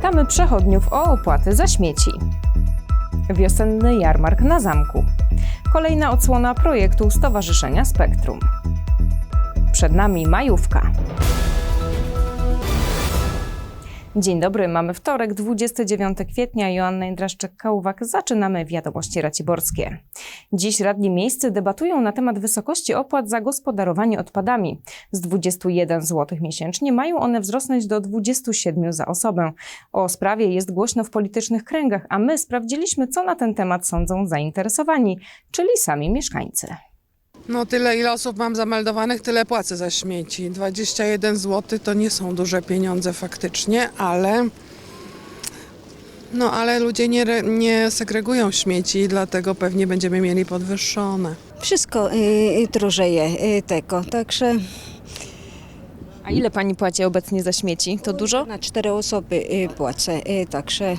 Pytamy przechodniów o opłaty za śmieci. Wiosenny jarmark na zamku. Kolejna odsłona projektu Stowarzyszenia Spektrum. Przed nami majówka. Dzień dobry, mamy wtorek, 29 kwietnia. Joanna Jędraszczyk-Kałwak. Zaczynamy Wiadomości Raciborskie. Dziś radni miejscy debatują na temat wysokości opłat za gospodarowanie odpadami. Z 21 zł miesięcznie mają one wzrosnąć do 27 za osobę. O sprawie jest głośno w politycznych kręgach, a my sprawdziliśmy, co na ten temat sądzą zainteresowani, czyli sami mieszkańcy. No tyle ile osób mam zameldowanych, tyle płacę za śmieci. 21 zł to nie są duże pieniądze faktycznie, ale no ale ludzie nie, nie segregują śmieci, dlatego pewnie będziemy mieli podwyższone. Wszystko y, drożeje y, tego, także A ile pani płaci obecnie za śmieci? To dużo? na cztery osoby y, płacę, y, także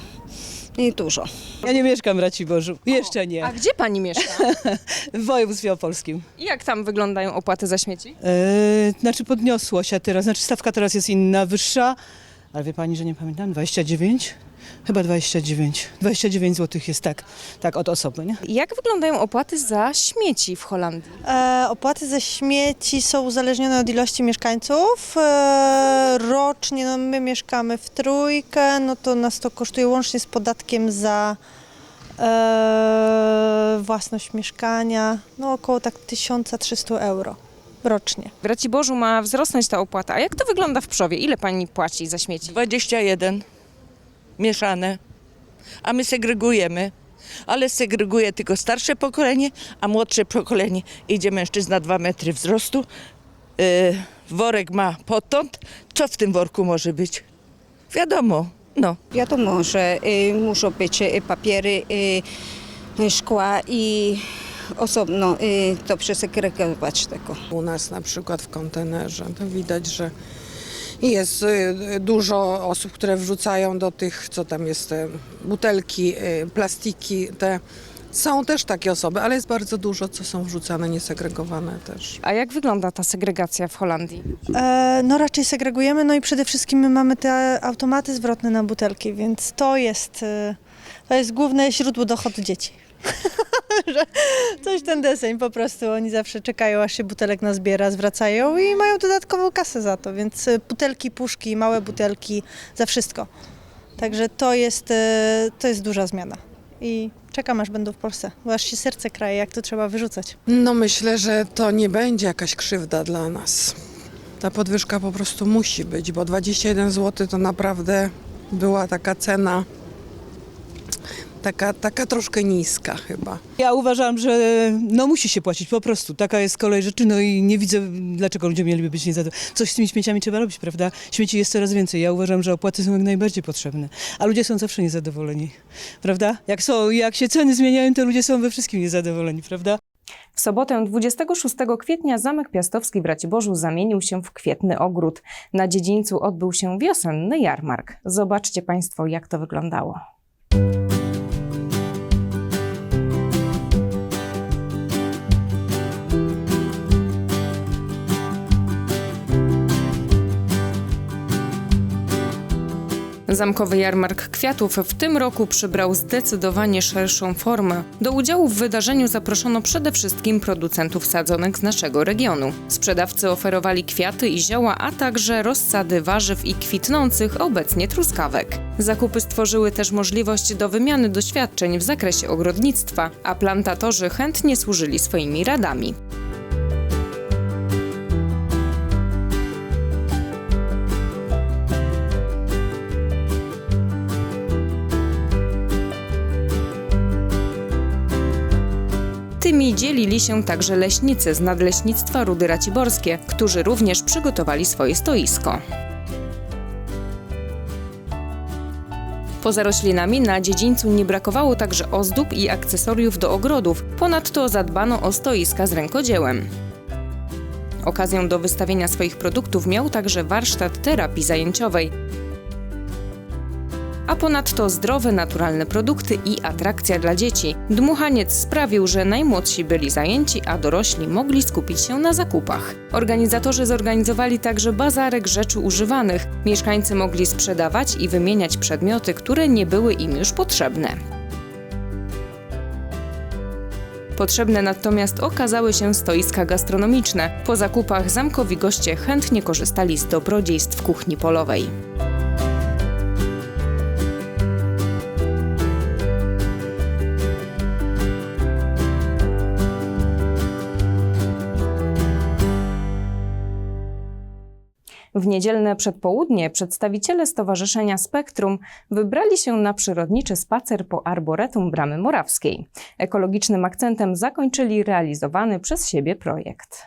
y, dużo. Ja nie mieszkam w Raciborzu. Jeszcze nie. A gdzie pani mieszka? W województwie opolskim. I jak tam wyglądają opłaty za śmieci? Yy, znaczy podniosło się teraz, znaczy stawka teraz jest inna, wyższa. Ale wie pani, że nie pamiętam, 29? Chyba 29. 29 zł jest tak, tak od osoby, nie? Jak wyglądają opłaty za śmieci w Holandii? E, opłaty za śmieci są uzależnione od ilości mieszkańców. E, rocznie no, my mieszkamy w trójkę, no to nas to kosztuje łącznie z podatkiem za e, własność mieszkania, no około tak 1300 euro rocznie. W Raciborzu ma wzrosnąć ta opłata. A jak to wygląda w Przowie? Ile pani płaci za śmieci? 21 mieszane, a my segregujemy. Ale segreguje tylko starsze pokolenie, a młodsze pokolenie idzie mężczyzna 2 metry wzrostu. Yy, worek ma potąd. Co w tym worku może być? Wiadomo, no. Wiadomo, że y, muszą być y, papiery, y, szkła i osobno y, to przesegregować tego. U nas na przykład w kontenerze to widać, że jest y, dużo osób, które wrzucają do tych, co tam jest, te butelki, y, plastiki, te są też takie osoby, ale jest bardzo dużo, co są wrzucane, niesegregowane też. A jak wygląda ta segregacja w Holandii? E, no raczej segregujemy, no i przede wszystkim my mamy te automaty zwrotne na butelki, więc to jest, to jest główne źródło dochodu dzieci. Że Coś ten deseń po prostu, oni zawsze czekają aż się butelek nazbiera, zwracają i mają dodatkową kasę za to, więc e, butelki, puszki, małe butelki, za wszystko. Także to jest, e, to jest duża zmiana i czekam aż będą w Polsce, bo aż się serce kraje, jak to trzeba wyrzucać. No myślę, że to nie będzie jakaś krzywda dla nas. Ta podwyżka po prostu musi być, bo 21 zł to naprawdę była taka cena, taka, taka troszkę niska chyba. Ja uważam, że no musi się płacić po prostu. Taka jest kolej rzeczy, no i nie widzę, dlaczego ludzie mieliby być niezadowoleni. Coś z tymi śmieciami trzeba robić, prawda? Śmieci jest coraz więcej. Ja uważam, że opłaty są jak najbardziej potrzebne. A ludzie są zawsze niezadowoleni, prawda? Jak, są, jak się ceny zmieniają, to ludzie są we wszystkim niezadowoleni, prawda? W sobotę 26 kwietnia Zamek Piastowski w Raciborzu zamienił się w kwietny ogród. Na dziedzińcu odbył się wiosenny jarmark. Zobaczcie Państwo, jak to wyglądało. Zamkowy Jarmark Kwiatów w tym roku przybrał zdecydowanie szerszą formę. Do udziału w wydarzeniu zaproszono przede wszystkim producentów sadzonek z naszego regionu. Sprzedawcy oferowali kwiaty i zioła, a także rozsady warzyw i kwitnących obecnie truskawek. Zakupy stworzyły też możliwość do wymiany doświadczeń w zakresie ogrodnictwa, a plantatorzy chętnie służyli swoimi radami. Dzielili się także leśnicy z Nadleśnictwa Rudy Raciborskie, którzy również przygotowali swoje stoisko. Poza roślinami na dziedzińcu nie brakowało także ozdób i akcesoriów do ogrodów. Ponadto zadbano o stoiska z rękodziełem. Okazją do wystawienia swoich produktów miał także warsztat terapii zajęciowej. A ponadto zdrowe, naturalne produkty i atrakcja dla dzieci. Dmuchaniec sprawił, że najmłodsi byli zajęci, a dorośli mogli skupić się na zakupach. Organizatorzy zorganizowali także bazarek rzeczy używanych. Mieszkańcy mogli sprzedawać i wymieniać przedmioty, które nie były im już potrzebne. Potrzebne natomiast okazały się stoiska gastronomiczne. Po zakupach zamkowi goście chętnie korzystali z dobrodziejstw kuchni polowej. W niedzielne przedpołudnie przedstawiciele Stowarzyszenia Spektrum wybrali się na przyrodniczy spacer po arboretum Bramy Morawskiej. Ekologicznym akcentem zakończyli realizowany przez siebie projekt.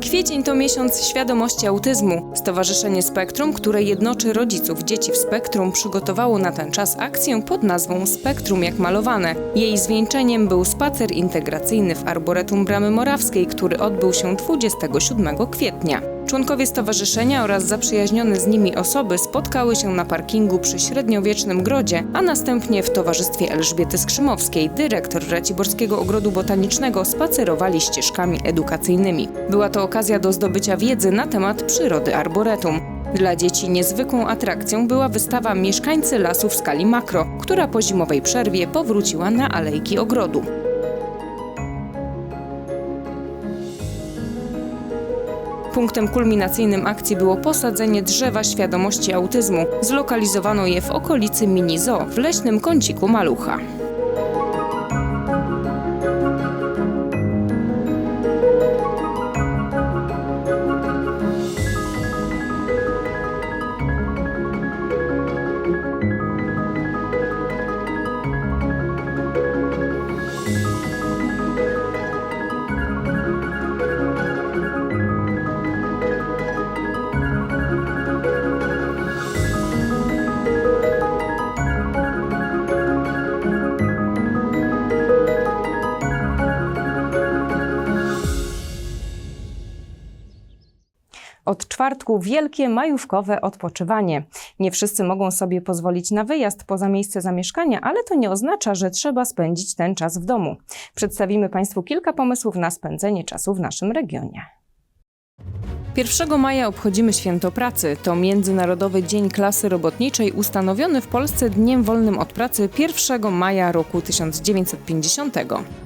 Kwiecień to miesiąc świadomości autyzmu. Stowarzyszenie Spektrum, które jednoczy rodziców dzieci w spektrum, przygotowało na ten czas akcję pod nazwą Spektrum jak malowane. Jej zwieńczeniem był spacer integracyjny w Arboretum Bramy Morawskiej, który odbył się 27 kwietnia. Członkowie stowarzyszenia oraz zaprzyjaźnione z nimi osoby spotkały się na parkingu przy średniowiecznym grodzie, a następnie w towarzystwie Elżbiety Skrzymowskiej, dyrektor Raciborskiego Ogrodu Botanicznego, spacerowali ścieżkami edukacyjnymi. Była to okazja do zdobycia wiedzy na temat przyrody arboretum. Dla dzieci niezwykłą atrakcją była wystawa Mieszkańcy lasu w skali makro, która po zimowej przerwie powróciła na alejki ogrodu. Punktem kulminacyjnym akcji było posadzenie drzewa świadomości autyzmu. Zlokalizowano je w okolicy Mini Zoo w leśnym kąciku Malucha. Czwartku wielkie majówkowe odpoczywanie. Nie wszyscy mogą sobie pozwolić na wyjazd poza miejsce zamieszkania, ale to nie oznacza, że trzeba spędzić ten czas w domu. Przedstawimy Państwu kilka pomysłów na spędzenie czasu w naszym regionie. 1 maja obchodzimy Święto Pracy. To Międzynarodowy Dzień Klasy Robotniczej ustanowiony w Polsce dniem wolnym od pracy 1 maja roku 1950.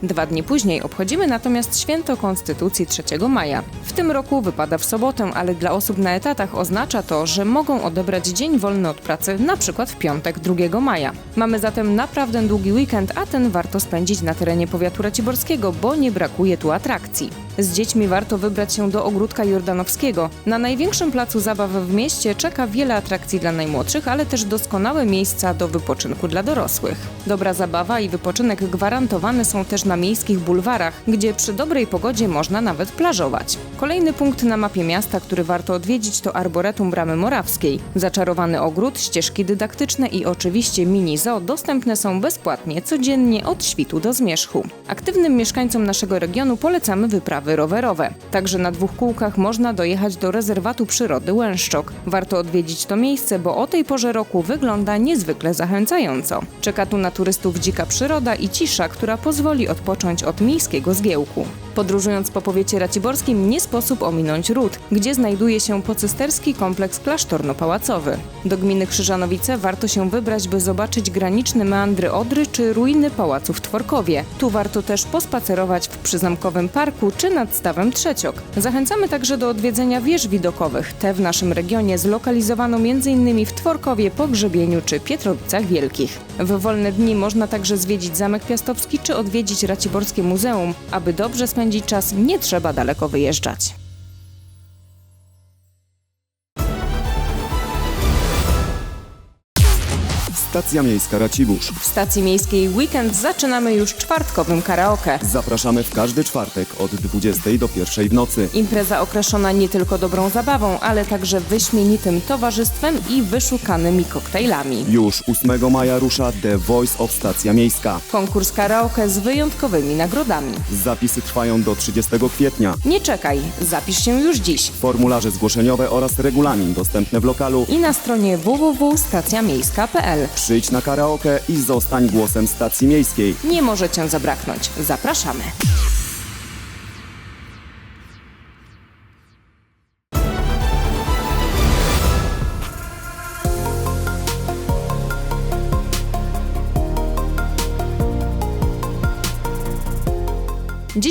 Dwa dni później obchodzimy natomiast Święto Konstytucji 3 maja. W tym roku wypada w sobotę, ale dla osób na etatach oznacza to, że mogą odebrać dzień wolny od pracy na przykład w piątek 2 maja. Mamy zatem naprawdę długi weekend, a ten warto spędzić na terenie powiatu raciborskiego, bo nie brakuje tu atrakcji. Z dziećmi warto wybrać się do Ogródka Jordanowskiego. Na największym placu zabaw w mieście czeka wiele atrakcji dla najmłodszych, ale też doskonałe miejsca do wypoczynku dla dorosłych. Dobra zabawa i wypoczynek gwarantowane są też na miejskich bulwarach, gdzie przy dobrej pogodzie można nawet plażować. Kolejny punkt na mapie miasta, który warto odwiedzić to Arboretum Bramy Morawskiej. Zaczarowany ogród, ścieżki dydaktyczne i oczywiście mini zoo dostępne są bezpłatnie codziennie od świtu do zmierzchu. Aktywnym mieszkańcom naszego regionu polecamy wyprawy rowerowe. Także na dwóch kółkach można dojechać do rezerwatu przyrody Łęszczok. Warto odwiedzić to miejsce, bo o tej porze roku wygląda niezwykle zachęcająco. Czeka tu na turystów dzika przyroda i cisza, która pozwoli odpocząć od miejskiego zgiełku. Podróżując po powiecie raciborskim nie sposób ominąć Ród, gdzie znajduje się pocysterski kompleks klasztorno-pałacowy. Do gminy Krzyżanowice warto się wybrać, by zobaczyć graniczne meandry Odry czy ruiny pałacu w Tworkowie. Tu warto też pospacerować w przyzamkowym parku czy nad stawem Trzeciok. Zachęcamy także do odwiedzenia wież widokowych. Te w naszym regionie zlokalizowano m.in. w Tworkowie, Pogrzebieniu czy Pietrowicach Wielkich. W wolne dni można także zwiedzić Zamek Piastowski czy odwiedzić Raciborskie Muzeum. Aby dobrze spędzić czas, nie trzeba daleko wyjeżdżać. Stacja Miejska Racibórz. W stacji miejskiej weekend zaczynamy już czwartkowym karaoke. Zapraszamy w każdy czwartek od 20 do 1 w nocy. Impreza okraszona nie tylko dobrą zabawą, ale także wyśmienitym towarzystwem i wyszukanymi koktajlami. Już 8 maja rusza The Voice of Stacja Miejska. Konkurs karaoke z wyjątkowymi nagrodami. Zapisy trwają do 30 kwietnia. Nie czekaj, zapisz się już dziś. Formularze zgłoszeniowe oraz regulamin dostępne w lokalu. I na stronie www.stacjamiejska.pl. Przyjdź na karaoke i zostań głosem stacji miejskiej. Nie może cię zabraknąć. Zapraszamy.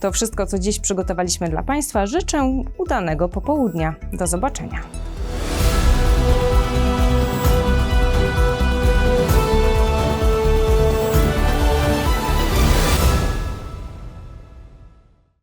To wszystko, co dziś przygotowaliśmy dla Państwa. Życzę udanego popołudnia. Do zobaczenia.